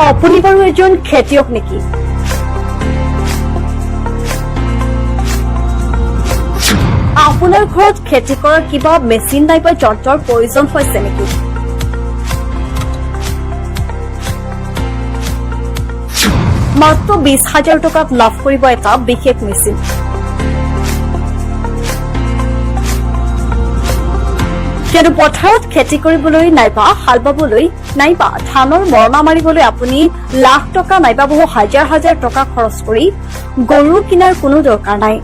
আপুনি বাৰু এজন খেতিয়ক নেকি? আপোনাৰ ঘৰত খেতি কৰাৰ কিবা মেচিন নাইবা যন্ত্ৰৰ প্ৰয়োজন হৈছে নেকি? মাত্ৰ বিশ হাজাৰ টকাত লাভ কৰিব এটা বিশেষ মেচিন কিয়নো পথাৰত খেতি কৰিবলৈ নাইবা হাল বাবলৈ নাইবা ধানৰ মৰণা মাৰিবলৈ আপুনি লাখ টকা নাইবা বহু হাজাৰ হাজাৰ টকা খৰচ কৰি গৰু কিনাৰ কোনো দৰকাৰ নাই।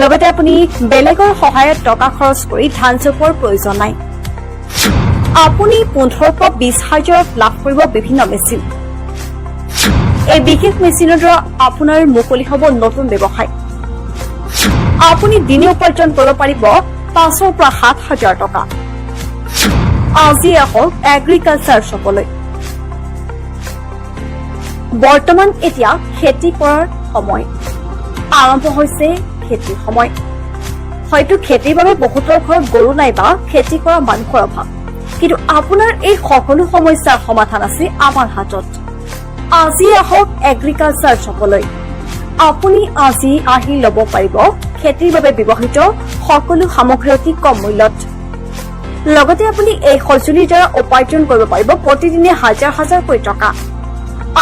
লগতে আপুনি বেলেগৰ সহায়ত টকা খৰচ কৰি ধান চপোৱাৰ প্ৰয়োজন নাই। আপুনি পোন্ধৰৰ পৰা বিশ হাজাৰত লাভ কৰিব বিভিন্ন মেচিন। এই বিশেষ মেচিনৰ দ্বাৰা আপোনাৰ মুকলি হ'ব নতুন ব্যৱসায়। আপুনি দিনে উপাৰ্জন কৰিব পাৰিব পাঁচৰ পৰা সাত হাজাৰ টকা। আজি আহক এগ্ৰিকালচাৰ শ্বপলৈ বৰ্তমান এতিয়া খেতি কৰাৰ সময়। আৰম্ভ হৈছে খেতিৰ সময়। হয়তো খেতিৰ বাবে বহুতৰ ঘৰত গৰু নাইবা খেতি কৰা মানুহৰ অভাৱ। কিন্তু আপোনাৰ এই সকলো সমস্যাৰ সমাধান আছে আমাৰ হাতত। আজি আহক এগ্ৰিকালচাৰ শ্বপলৈ আপুনি আজি আহি ল'ব পাৰিব খেতিৰ বাবে ব্যৱহৃত সকলো সামগ্ৰী অতি কম মূল্যত। লগতে আপুনি এই সঁজুলিৰ দ্বাৰা উপাৰ্জন কৰিব পাৰিব প্ৰতিদিনে হাজাৰ হাজাৰকৈ টকা।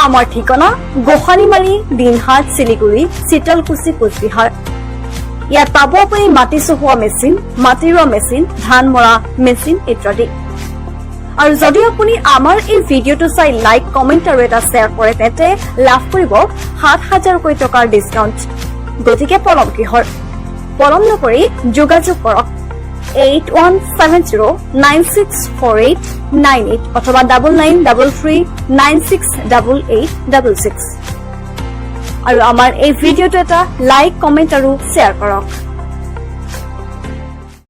আমাৰ ঠিকনা গোসানীমাৰী দিনহাট শিলিগুৰি চিতলকুচি কোচবিহাৰ। ইয়াত পাব আপুনি মাটি চহোৱা মেচিন মাটি ৰোৱা মেচিন ধান মৰা মেচিন ইত্যাদি। আৰু যদি আপুনি আমাৰ এই ভিডিঅ'টো চাই লাইক কমেণ্ট আৰু এটা শ্বেয়াৰ কৰে, তেন্তে লাভ কৰিব সাত হাজাৰকৈ টকাৰ ডিছকাউণ্ট গতিকে পলম কিহৰ? পলম নকৰি যোগাযোগ কৰক। Eight one seven zero' nine six four eight nine eight অথবা double nine double three nine six double eight double six আৰু আমাৰ এই ভিডিঅ'টো এটা লাইক কমেণ্ট আৰু শ্বেয়াৰ কৰক।